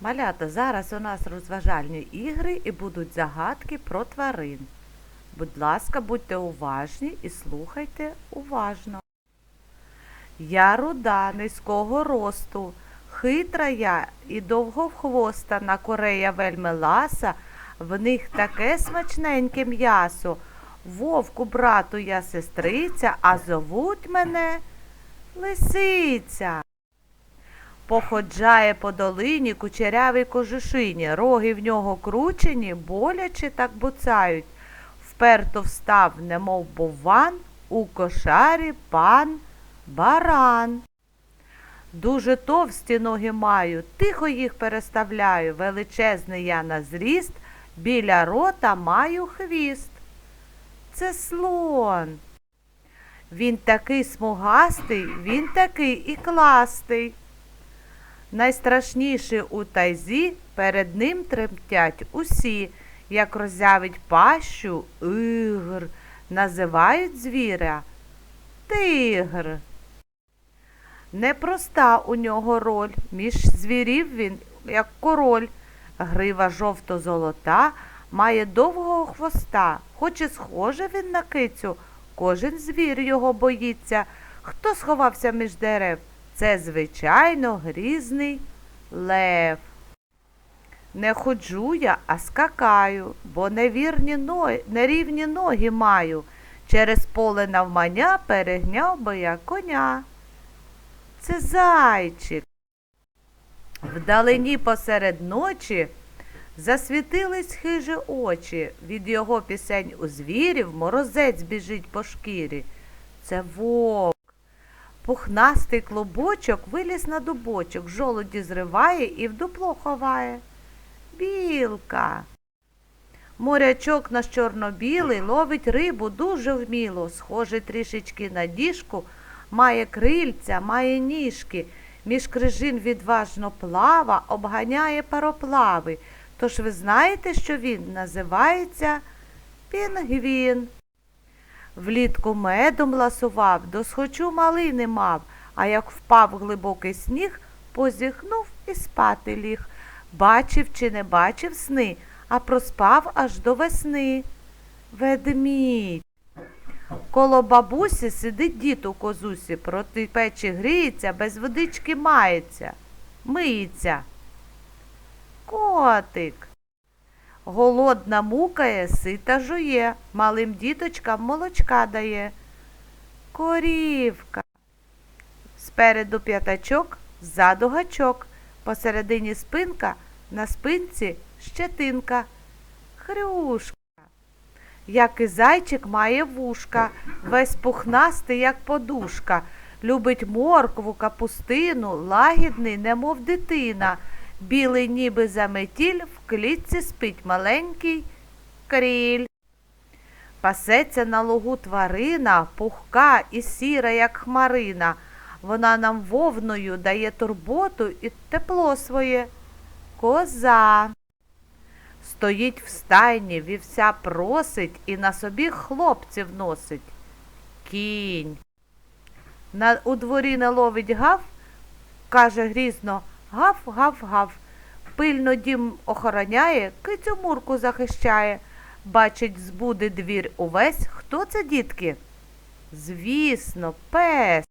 Малята, зараз у нас розважальні ігри і будуть загадки про тварин. Будь ласка, будьте уважні і слухайте уважно. Я руда низького росту, хитра я і довгохвоста, на корея вельми ласа, в них таке смачненьке м'ясо. Вовку, брату, я сестриця, а зовуть мене Лисиця. Походжає по долині кучерявий кожушині, роги в нього кручені, боляче так буцають. Вперто встав, немов бовван, у кошарі пан баран. Дуже товсті ноги маю, тихо їх переставляю, величезний я на зріст, біля рота маю хвіст. Це слон. Він такий смугастий, він такий і кластий. Найстрашніший у тайзі перед ним тремтять усі, як роззявить пащу ігр, називають звіря тигр. Непроста у нього роль, між звірів він, як король, грива жовто-золота, має довгого хвоста, хоч і схоже він на кицю, кожен звір його боїться. Хто сховався між дерев? Це, звичайно, грізний лев. Не ходжу я, а скакаю, бо невірні ноги, нерівні ноги маю. Через поле навмання перегняв би я коня. Це зайчик. Вдалині посеред ночі засвітились хижі очі. Від його пісень у звірів морозець біжить по шкірі. Це вовк. Пухнастий клубочок виліз на дубочок, жолуді зриває і в дупло ховає. Білка. Морячок наш чорно-білий ловить рибу дуже вміло, схожий трішечки на діжку, має крильця, має ніжки, між крижин відважно плава, обганяє пароплави. Тож ви знаєте, що він називається пінгвін. Влітку медом ласував, досхочу малини мав, а як впав глибокий сніг, позіхнув і спати ліг. Бачив чи не бачив сни, а проспав аж до весни. Ведмідь. Коло бабусі сидить дід у козусі, проти печі гріється, без водички мається, миється. Котик. Голодна мукає, сита жує, малим діточкам молочка дає. Корівка. Спереду п'ятачок, ззаду гачок, посередині спинка, на спинці щетинка. Хрюшка. Як і зайчик має вушка, весь пухнастий, як подушка. Любить моркву, капустину, лагідний, немов дитина. Білий ніби заметіль, в клітці спить маленький кріль. Пасеться на лугу тварина, пухка і сіра, як хмарина. Вона нам вовною дає турботу і тепло своє. Коза. Стоїть в стайні, вівся просить і на собі хлопців носить. Кінь. На, у дворі не ловить гав, каже грізно гав, гав, гав. Пильно дім охороняє, кицю мурку захищає. Бачить, збуде двір увесь. Хто це, дітки? Звісно, пес.